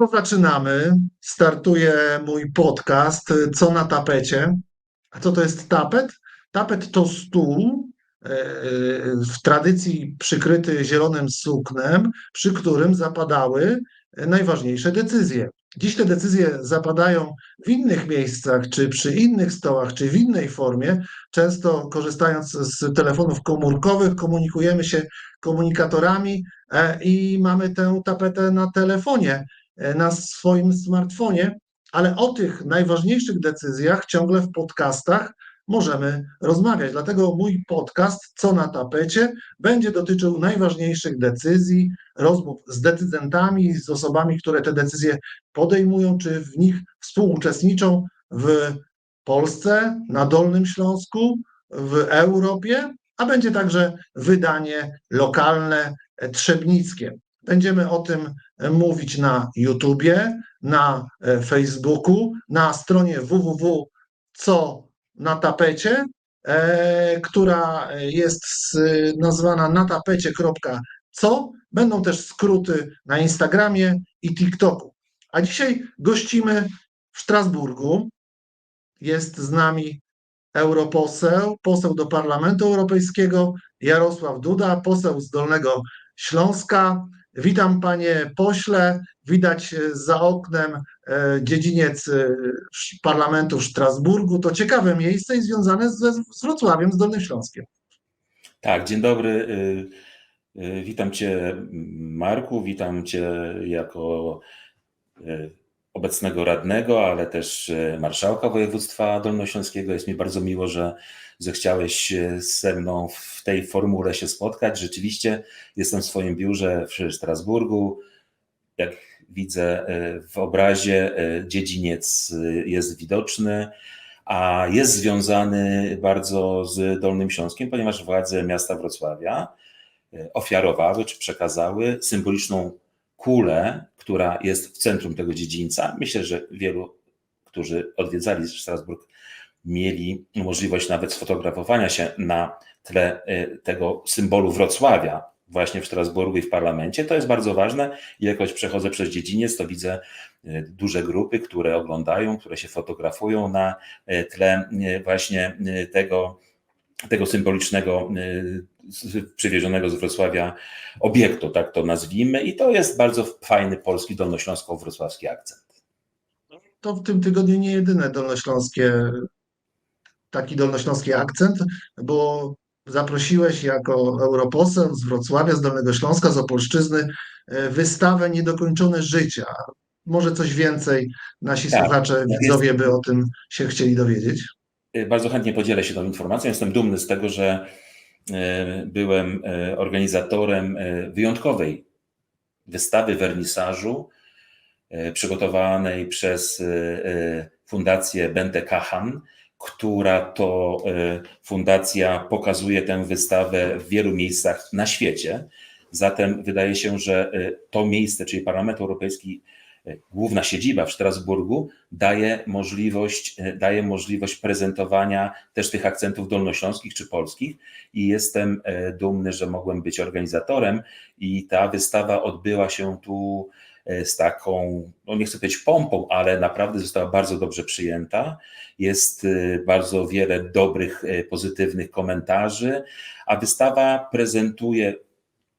to zaczynamy. Startuje mój podcast Co na tapecie. A co to jest tapet? Tapet to stół e, w tradycji przykryty zielonym suknem, przy którym zapadały najważniejsze decyzje. Dziś te decyzje zapadają w innych miejscach, czy przy innych stołach, czy w innej formie. Często korzystając z telefonów komórkowych, komunikujemy się komunikatorami e, i mamy tę tapetę na telefonie, na swoim smartfonie, ale o tych najważniejszych decyzjach ciągle w podcastach możemy rozmawiać. Dlatego mój podcast, co na tapecie, będzie dotyczył najważniejszych decyzji, rozmów z decydentami, z osobami, które te decyzje podejmują, czy w nich współuczestniczą w Polsce, na Dolnym Śląsku, w Europie, a będzie także wydanie lokalne, trzebnickie. Będziemy o tym mówić na YouTubie, na Facebooku, na stronie www.co na tapecie, e, która jest nazwana na tapecie.co. Będą też skróty na Instagramie i TikToku. A dzisiaj gościmy w Strasburgu. Jest z nami europoseł, poseł do Parlamentu Europejskiego Jarosław Duda, poseł z Dolnego Śląska. Witam panie pośle. Widać za oknem e, dziedziniec e, parlamentu w Strasburgu. To ciekawe miejsce i związane z, z Wrocławiem, z Dolnym Śląskiem. Tak, dzień dobry. E, witam cię Marku, witam cię jako obecnego radnego, ale też marszałka województwa dolnośląskiego. Jest mi bardzo miło, że zechciałeś ze mną w tej formule się spotkać. Rzeczywiście jestem w swoim biurze w Strasburgu. Jak widzę e, w obrazie, e, dziedziniec e, jest widoczny, a jest związany bardzo z Dolnym Śląskiem, ponieważ władze miasta Wrocławia ofiarowały czy przekazały symboliczną kulę, która jest w centrum tego dziedzińca. Myślę, że wielu, którzy odwiedzali Strasburg, mieli możliwość nawet sfotografowania się na tle tego symbolu Wrocławia, właśnie w Strasburgu i w parlamencie. To jest bardzo ważne. Jakoś przechodzę przez dziedziniec, to widzę e, duże grupy, które oglądają, które się fotografują na e, tle właśnie tego, tego symbolicznego, przywiezionego z Wrocławia obiektu, tak to nazwijmy. I to jest bardzo fajny polski dolnośląsko-wrocławski akcent. To w tym tygodniu nie jedyne dolnośląskie, taki dolnośląski akcent, bo zaprosiłeś jako europoseł z Wrocławia, z Dolnego Śląska, z Opolszczyzny e, wystawę Niedokończone Życia. Może coś więcej nasi tak, słuchacze, tak widzowie by o tym się chcieli dowiedzieć? E, bardzo chętnie podzielę się tą informacją. Jestem dumny z tego, że e, byłem organizatorem wyjątkowej wystawy wernisażu przygotowanej przez Fundację Bente Kahan która to e, fundacja pokazuje tę wystawę w wielu miejscach na świecie. Zatem wydaje się, że e, to miejsce, czyli Parlament Europejski, e, główna siedziba w Strasburgu, daje możliwość, daje możliwość prezentowania też tych akcentów dolnośląskich czy polskich i jestem dumny, że mogłem być organizatorem i ta wystawa odbyła się tu z taką, no nie chcę powiedzieć pompą, ale naprawdę została bardzo dobrze przyjęta. Jest e, bardzo wiele dobrych, e, pozytywnych komentarzy, a wystawa prezentuje,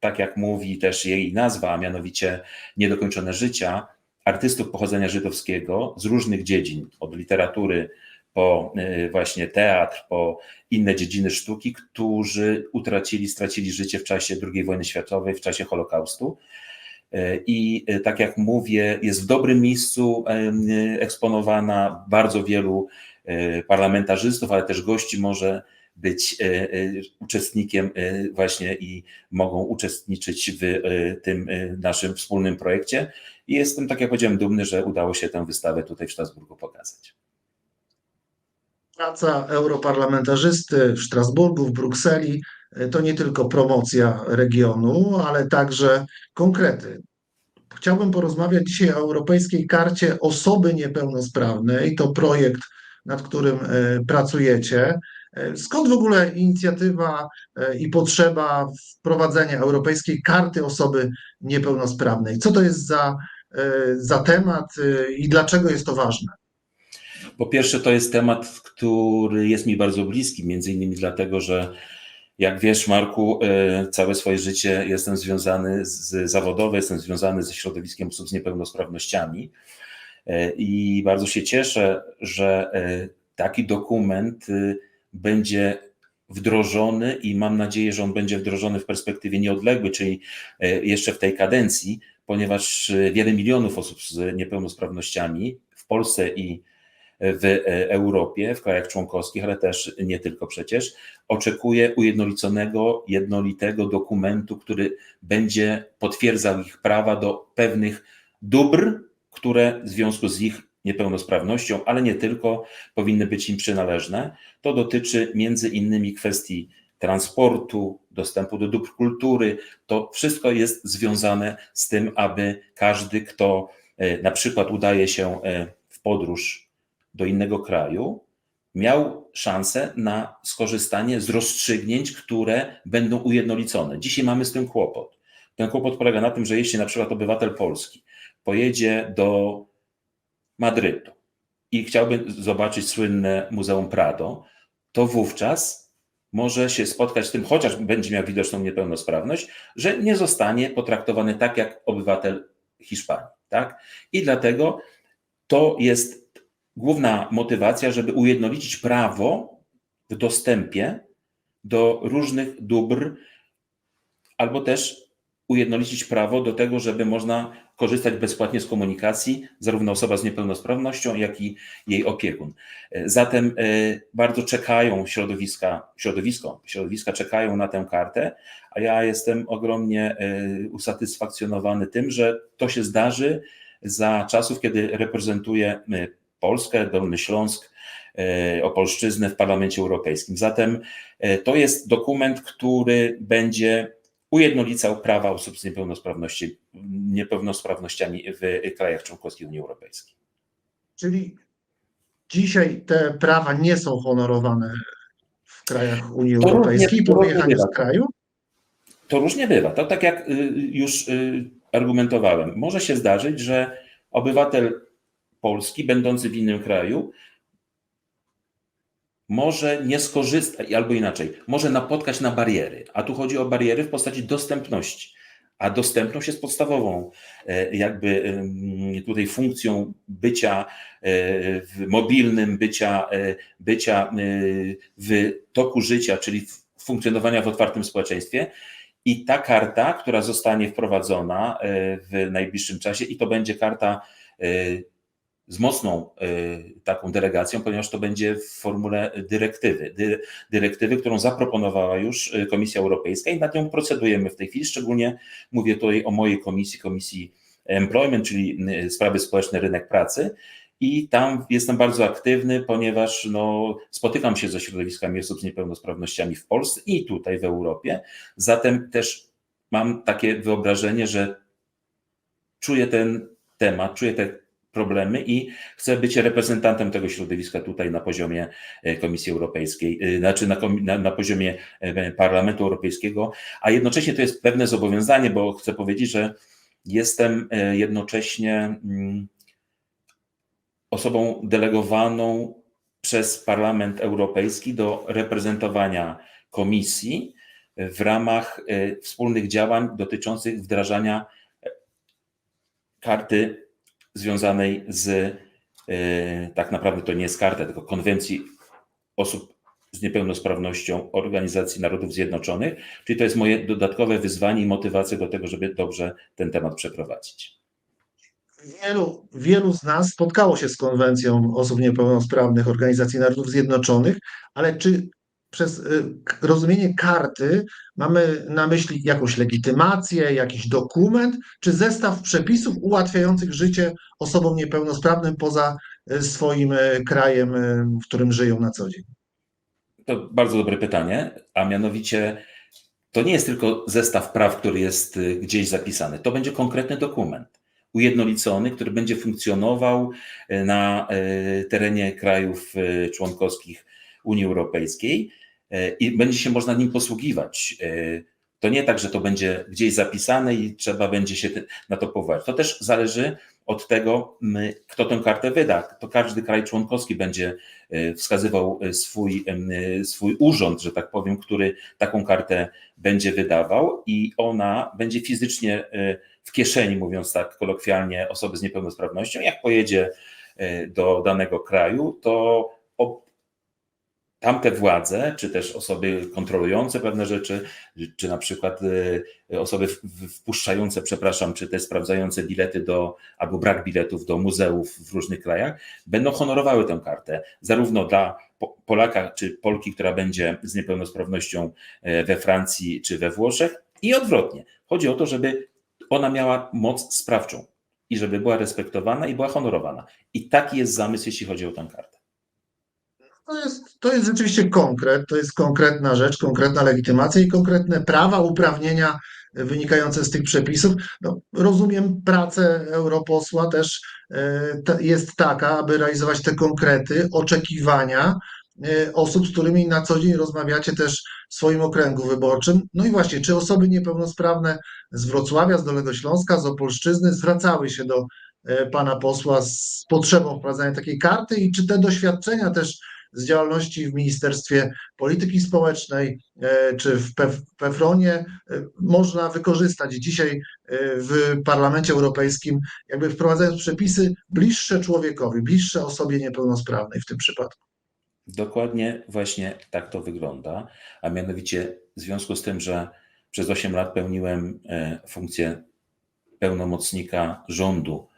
tak jak mówi też jej nazwa, a mianowicie Niedokończone życia, artystów pochodzenia żydowskiego z różnych dziedzin, od literatury po właśnie teatr, po inne dziedziny sztuki, którzy utracili, stracili życie w czasie II wojny światowej, w czasie Holokaustu. E, I e, tak jak mówię, jest w dobrym miejscu e, eksponowana. Bardzo wielu parlamentarzystów, ale też gości może być uczestnikiem właśnie i mogą uczestniczyć w tym naszym wspólnym projekcie. I jestem, tak jak powiedziałem, dumny, że udało się tę wystawę tutaj w Strasburgu pokazać. Praca europarlamentarzysty w Strasburgu, w Brukseli to nie tylko promocja regionu, ale także konkrety. Chciałbym porozmawiać dzisiaj o Europejskiej Karcie Osoby Niepełnosprawnej. To projekt, nad którym e, pracujecie. E, skąd w ogóle inicjatywa e, i potrzeba wprowadzenia Europejskiej Karty Osoby Niepełnosprawnej? Co to jest za za temat i dlaczego jest to ważne? Po pierwsze, to jest temat, który jest mi bardzo bliski, między innymi dlatego, że jak wiesz, Marku, całe swoje życie jestem związany z zawodowo, jestem związany ze środowiskiem osób z niepełnosprawnościami i bardzo się cieszę, że taki dokument będzie wdrożony i mam nadzieję, że on będzie wdrożony w perspektywie nieodległej, czyli jeszcze w tej kadencji, ponieważ wiele milionów osób z niepełnosprawnościami w Polsce i w Europie, w krajach członkowskich, ale też nie tylko przecież, oczekuje ujednoliconego, jednolitego dokumentu, który będzie potwierdzał ich prawa do pewnych dóbr, które w związku z ich niepełnosprawnością, ale nie tylko, powinny być im przynależne. To dotyczy między innymi kwestii transportu, dostępu do dóbr kultury. To wszystko jest związane z tym, aby każdy, kto na przykład udaje się w podróż do innego kraju, miał szansę na skorzystanie z rozstrzygnięć, które będą ujednolicone. Dzisiaj mamy z tym kłopot. Ten kłopot polega na tym, że jeśli na przykład obywatel Polski pojedzie do Madrytu i chciałby zobaczyć słynne Muzeum Prado, to wówczas może się spotkać z tym, chociaż będzie miał widoczną niepełnosprawność, że nie zostanie potraktowany tak jak obywatel Hiszpanii. Tak? I dlatego to jest główna motywacja, żeby ujednolicić prawo w dostępie do różnych dóbr, albo też ujednolicić prawo do tego, żeby można korzystać bezpłatnie z komunikacji, zarówno osoba z niepełnosprawnością, jak i jej opiekun. Zatem bardzo czekają środowiska, środowisko, środowiska czekają na tę kartę, a ja jestem ogromnie usatysfakcjonowany tym, że to się zdarzy za czasów, kiedy reprezentuję Polskę, Dolny Śląsk, Opolszczyznę w Parlamencie Europejskim. Zatem to jest dokument, który będzie ujednolicał prawa osób z niepełnosprawności, niepełnosprawnościami w krajach członkowskich Unii Europejskiej. Czyli dzisiaj te prawa nie są honorowane w krajach Unii To Europejskiej po wyjechaniu z kraju? To różnie bywa. To tak jak y, już y, argumentowałem, może się zdarzyć, że obywatel Polski, będący w innym kraju, może nie skorzystać, albo inaczej, może napotkać na bariery. A tu chodzi o bariery w postaci dostępności. A dostępność jest podstawową, e, jakby tutaj funkcją bycia e, mobilnym, bycia, e, bycia w toku życia, czyli funkcjonowania w otwartym społeczeństwie. I ta karta, która zostanie wprowadzona w najbliższym czasie, i to będzie karta z mocną y, taką delegacją, ponieważ to będzie w formule dyrektywy. Dy, dyrektywy, którą zaproponowała już y, Komisja Europejska i nad nią procedujemy w tej chwili. Szczególnie mówię tutaj o mojej komisji, Komisji Employment, czyli y, Sprawy Społeczne, Rynek Pracy. I tam jestem bardzo aktywny, ponieważ no, spotykam się ze środowiskami osób z niepełnosprawnościami w Polsce i tutaj w Europie. Zatem też mam takie wyobrażenie, że czuję ten temat, czuję te problemy i chcę być reprezentantem tego środowiska tutaj na poziomie e, Komisji Europejskiej, e, znaczy na, na, na poziomie e, Parlamentu Europejskiego, a jednocześnie to jest pewne zobowiązanie, bo chcę powiedzieć, że jestem jednocześnie mm, osobą delegowaną przez Parlament Europejski do reprezentowania Komisji w ramach wspólnych działań dotyczących wdrażania karty związanej z, e, tak naprawdę to nie jest karta, tylko konwencji osób z niepełnosprawnością Organizacji Narodów Zjednoczonych, czyli to jest moje dodatkowe wyzwanie i motywacja do tego, żeby dobrze ten temat przeprowadzić. Wielu, wielu z nas spotkało się z konwencją osób niepełnosprawnych Organizacji Narodów Zjednoczonych, ale czy przez y, rozumienie karty mamy na myśli jakąś legitymację, jakiś dokument, czy zestaw przepisów ułatwiających życie osobom niepełnosprawnym poza y, swoim y, krajem, w którym żyją na co dzień? To bardzo dobre pytanie, a mianowicie to nie jest tylko zestaw praw, który jest gdzieś zapisany. To będzie konkretny dokument, ujednolicony, który będzie funkcjonował na terenie krajów członkowskich Unii Europejskiej i będzie się można nim posługiwać. Y, To nie tak, że to będzie gdzieś zapisane i trzeba będzie się na to powołać. To też zależy od tego, kto tę kartę wyda. To każdy kraj członkowski będzie e, wskazywał e, swój, e, swój urząd, że tak powiem, który taką kartę będzie wydawał i ona będzie fizycznie e, w kieszeni, mówiąc tak kolokwialnie, osoby z niepełnosprawnością. Jak pojedzie e, do danego kraju, to tamte władze, czy też osoby kontrolujące pewne rzeczy, czy na przykład e, osoby wpuszczające, przepraszam, czy też sprawdzające bilety do, albo brak biletów do muzeów w różnych krajach, będą honorowały tę kartę, zarówno dla Po- Polaka czy Polki, która będzie z niepełnosprawnością e, we Francji czy we Włoszech i odwrotnie. Chodzi o to, żeby ona miała moc sprawczą i żeby była respektowana i była honorowana. I taki jest zamysł, jeśli chodzi o tę kartę. To jest, to jest rzeczywiście konkret, to jest konkretna rzecz, konkretna legitymacja i konkretne prawa, uprawnienia wynikające z tych przepisów. No, rozumiem, pracę europosła też e, jest taka, aby realizować te konkrety, oczekiwania e, osób, z którymi na co dzień rozmawiacie też w swoim okręgu wyborczym. No i właśnie, czy osoby niepełnosprawne z Wrocławia, z Dolnego Śląska, z Opolszczyzny zwracały się do e, pana posła z potrzebą wprowadzania takiej karty i czy te doświadczenia też z działalności w Ministerstwie Polityki Społecznej e, czy w PEF- PEFRONie e, można wykorzystać dzisiaj e, w Parlamencie Europejskim, jakby wprowadzając przepisy bliższe człowiekowi, bliższe osobie niepełnosprawnej w tym przypadku. Dokładnie właśnie tak to wygląda, a mianowicie w związku z tym, że przez 8 lat pełniłem funkcję pełnomocnika rządu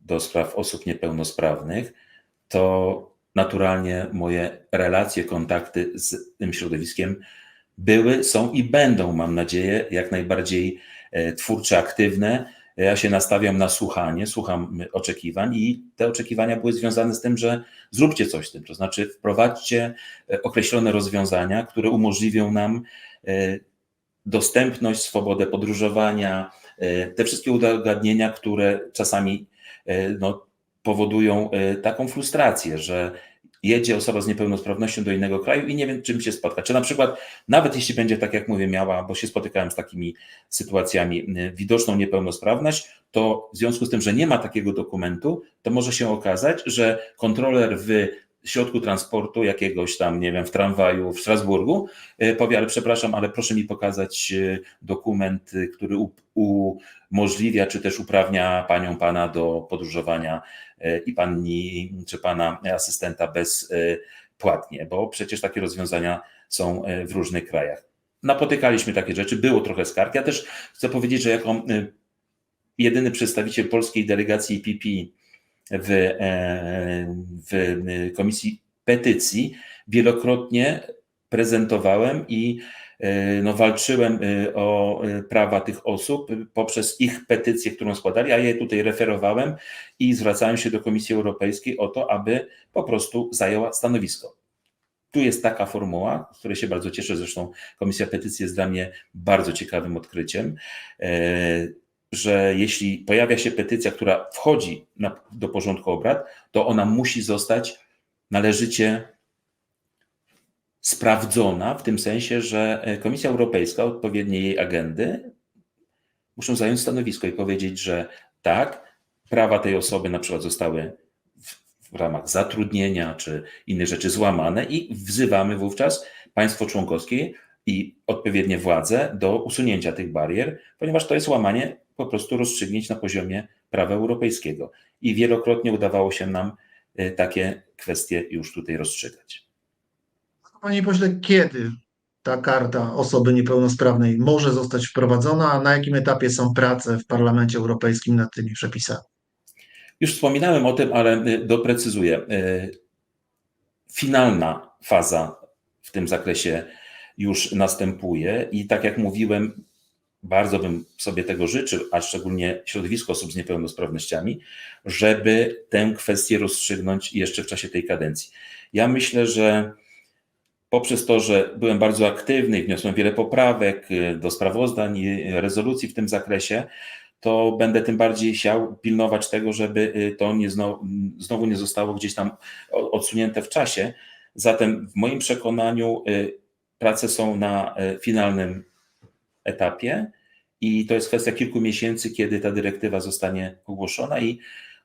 do spraw osób niepełnosprawnych, to naturalnie moje relacje, kontakty z tym środowiskiem były, są i będą, mam nadzieję, jak najbardziej e, twórcze, aktywne. Ja się nastawiam na słuchanie, słucham oczekiwań i te oczekiwania były związane z tym, że zróbcie coś z tym, to znaczy wprowadźcie e, określone rozwiązania, które umożliwią nam e, dostępność, swobodę podróżowania, te wszystkie udogodnienia, które czasami no, powodują e, taką frustrację, że jedzie osoba z niepełnosprawnością do innego kraju i nie wiem, czym się spotka. Czy na przykład, nawet jeśli będzie, tak jak mówię, miała, bo się spotykałem z takimi sytuacjami, y, widoczną niepełnosprawność, to w związku z tym, że nie ma takiego dokumentu, to może się okazać, że kontroler w środku transportu jakiegoś tam, nie wiem, w tramwaju w Strasburgu, y, powie, ale przepraszam, ale proszę mi pokazać y, dokument, y, który umożliwia, czy też uprawnia panią, pana do podróżowania i pani, czy pana asystenta bezpłatnie, bo przecież takie rozwiązania są w różnych krajach. Napotykaliśmy takie rzeczy, było trochę skarg. Ja też chcę powiedzieć, że jako jedyny przedstawiciel polskiej delegacji PPI w, e, w y, Komisji Petycji. Wielokrotnie prezentowałem i e, no, walczyłem o prawa tych osób poprzez ich petycję, którą składali, a je tutaj referowałem i zwracałem się do Komisji Europejskiej o to, aby po prostu zajęła stanowisko. Tu jest taka formuła, z której się bardzo cieszę, zresztą Komisja Petycji jest dla mnie bardzo ciekawym odkryciem, e, że jeśli pojawia się petycja, która wchodzi na, do porządku obrad, to ona musi zostać należycie sprawdzona, w tym sensie, że e, Komisja Europejska, odpowiednie jej agendy, muszą zająć stanowisko i powiedzieć, że tak, prawa tej osoby na przykład zostały w, w ramach zatrudnienia czy innych rzeczy złamane i wzywamy wówczas państwo członkowskie i odpowiednie władze do usunięcia tych barier, ponieważ to jest łamanie po prostu rozstrzygnięć na poziomie prawa europejskiego. I wielokrotnie udawało się nam e, takie kwestie już tutaj rozstrzygać. Panie pośle, kiedy ta karta osoby niepełnosprawnej może zostać wprowadzona, a na jakim etapie są prace w Parlamencie Europejskim nad tymi przepisami? Już wspominałem o tym, ale y, doprecyzuję. Y, Finalna faza w tym zakresie już następuje i tak jak mówiłem, bardzo bym sobie tego życzył, a szczególnie środowisko osób z niepełnosprawnościami, żeby tę kwestię rozstrzygnąć jeszcze w czasie tej kadencji. Ja myślę, że poprzez to, że byłem bardzo aktywny i wniosłem wiele poprawek y, do sprawozdań i rezolucji w tym zakresie, to będę tym bardziej chciał pilnować tego, żeby y, to nie znowu, znowu nie zostało gdzieś tam odsunięte w czasie. Zatem w moim przekonaniu y, prace są na finalnym etapie i to jest kwestia kilku miesięcy, kiedy ta dyrektywa zostanie ogłoszona i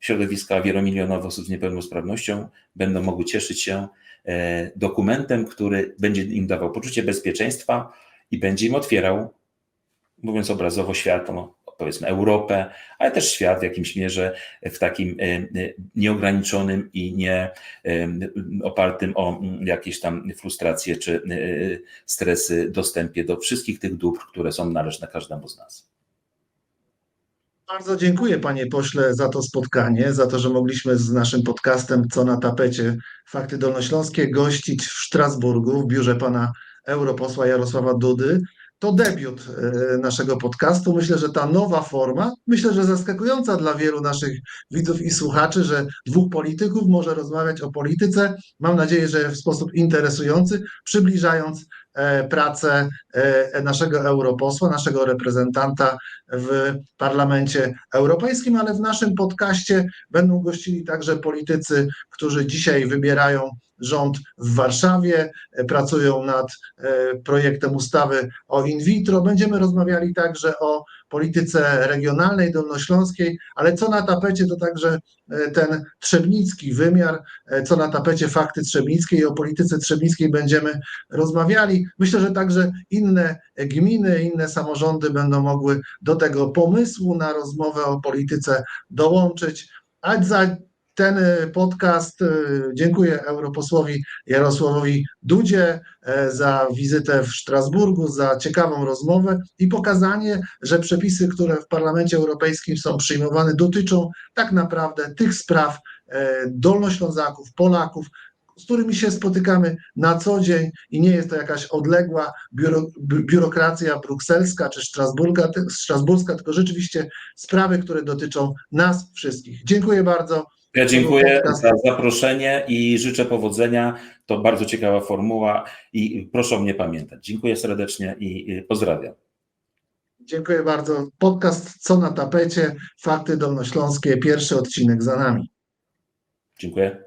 środowiska wielomilionowe osób z niepełnosprawnością będą mogły cieszyć się e, dokumentem, który będzie im dawał poczucie bezpieczeństwa i będzie im otwierał, mówiąc obrazowo, świat, no, powiedzmy Europę, ale też świat w jakimś mierze w takim e, e, nieograniczonym i nie e, opartym o mm, jakieś tam frustracje czy stresy dostępie do wszystkich tych dóbr, które są należne każdemu z nas. Bardzo dziękuję panie pośle za to spotkanie, za to, że mogliśmy z naszym podcastem Co na tapecie Fakty Dolnośląskie gościć w Strasburgu w biurze pana europosła Jarosława Dudy. To debiut e, naszego podcastu. Myślę, że ta nowa forma, myślę, że zaskakująca dla wielu naszych widzów i słuchaczy, że dwóch polityków może rozmawiać o polityce. Mam nadzieję, że w sposób interesujący, przybliżając e, pracę e, naszego europosła, naszego reprezentanta w Parlamencie Europejskim, ale w naszym podcaście będą gościli także politycy, którzy dzisiaj wybierają rząd w Warszawie, e, pracują nad e, projektem ustawy o in vitro. Będziemy rozmawiali także o polityce regionalnej, dolnośląskiej, ale co na tapecie to także e, ten trzebnicki wymiar, co na tapecie fakty trzebnickiej. O polityce trzebnickiej będziemy rozmawiali. Myślę, że także inne gminy, inne samorządy będą mogły do tego pomysłu na rozmowę o polityce dołączyć. A za ten e, podcast e, dziękuję europosłowi Jarosławowi Dudzie e, za wizytę w Strasburgu, za ciekawą rozmowę i pokazanie, że przepisy, które w Parlamencie Europejskim są przyjmowane, dotyczą tak naprawdę tych spraw dolnoślązaków, Polaków, z którymi się spotykamy na co dzień i nie jest to jakaś odległa biuro, bi- biurokracja brukselska czy strasburga, ty- strasburska, tylko rzeczywiście sprawy, które dotyczą nas wszystkich. Dziękuję bardzo. Ja dziękuję za zaproszenie i życzę powodzenia. To bardzo ciekawa formuła i proszę o mnie pamiętać. Dziękuję serdecznie i i pozdrawiam. Dziękuję bardzo. Podcast Co na tapecie? Fakty Dolnośląskie. Pierwszy odcinek za nami. Dziękuję.